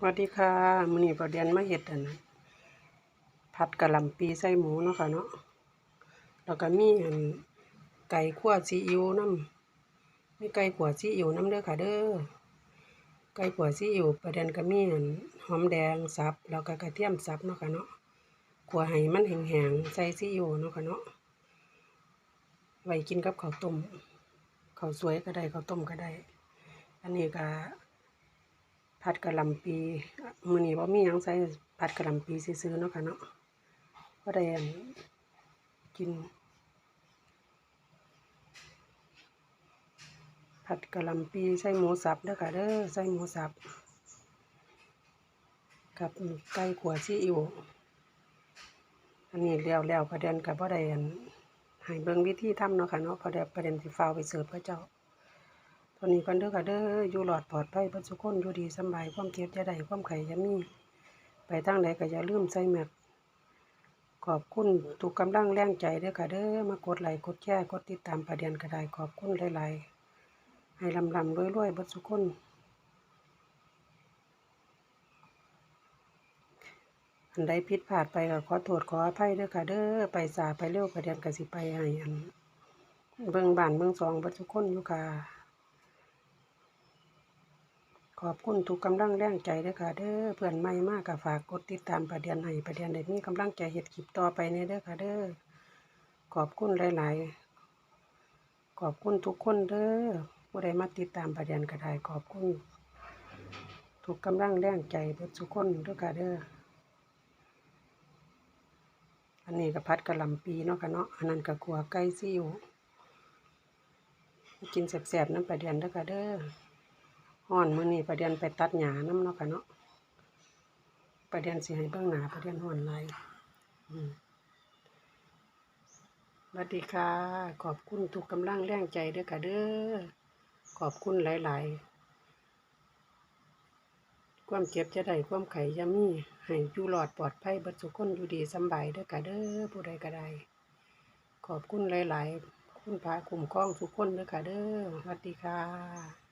สวัสดีค่ะมื้อนี้ประเด็นมาเฮ็ดอันผัดกะหล่ำปีใส่หมูเนาะค่ะเนาะแล้วก็มีอันไก่คั่วซีอิ๊วน้ำมีไก่ขั่วซีอิ๊วน้ำเด้อค่ะเด้อไก่ขั่วซีอิ๊วประเด็นก็มีอันหอมแดงสับแล้วก็กระเทียมสับเนาะค่ะเนาะขั่วให้มันแห้งๆใส่ซีอิ๊วเนาะค่ะเนาะไว้กินกับข้าวต้มข้าวสวยก็ได้ข้าวต้มก็ได้ อันนี้ก็ ผัดกะหล่ำปีมื้อนี้บ่มีหยังใส่ผัดกะหล่ำปีซื่อๆเนาะค่ะเนาะบ่ได้กิน ผัดกะหล่ำปีใส่หมูสับเด้อค่ะเด้อใส่หมูสับ กับไก่ขัวซีอิ๊วอันนี้แล้วแล้วประเด็นก็บ่ได้อันให้เบิ่งวิธีทำเนาะค่ะเนาะเพราะเดี๋ยวประเด็นสิฟ้าวไปเสิร์ฟเขาเจ้า ตอนนี้ก่อนเด้อค่ะเด้ออยู่หลอดปลอดภัยเบ่ทุกคนอยู่ดีสบายความเจ็บอย่าได้ความไข้อย่ามีไปทางใดก็อย่าลืมใส่แมสขอบคุณทุกกำลังแรงใจเด้อค่ะเด้อมากดไลค์กดแชร์กดติดตามประเด็นก็ไดขอบคุณหลายๆให้ลำลำรวยๆเบ่ทุกคนอันใดผิดพลาดไปก็ขอโทษขออภัยเด้อค่ะเด้อไปสาไปเร็วประเด็นก็สิไปให้อันเบิ่งบ้านเบิ่งซองเบ่ทุกคนอยู่ค่ะ ขอบคุณทุกกำลังแรงใจเด้อค่ะเด้อเพื่อนใหม่มากก็ฝากกดติดตามประเด็นให้ประเด็นได้มีกำลังใจเฮ็ดคลิปต่อไปในเด้อค่ะเด้อขอบคุณหลาย ๆ ขอบคุณทุกคนเด้อผู้ใดมาติดตามประเด็นก็ได้ขอบคุณทุกกำลังแรงใจเบิดทุกคนเด้อค่ะเด้ออันนี้ก็พัดกระลำปีเนาะค่ะเนาะอันนั้นก็ขัวไก่ซิ่วกินแซ่บๆน้ำประเด็นเด้อค่ะเด้อ ฮ้อนมื้อนี้ประเด็นไปตัดหญ้าน้ำเนาะค่ะเนาะประเด็นสิให้เบิ่งหน้าประเด็นฮ้อนหลสวัสดีค่ะ ขอบคุณทุกกำลังแรงใจเด้อค่ะเด้อขอบคุณหลาย ๆ ความเจ็บจะได้ความไข้อย่ามีให้อยู่รอดปลอดภัยบิดทุกคนอยู่ดีสบายเด้อค่ะเด้อผู้ใดก็ได้ขอบคุณหลาย ๆ คุณพระคุ้มครองทุกคนเด้อค่ะเด้อสวัสดีค่ะ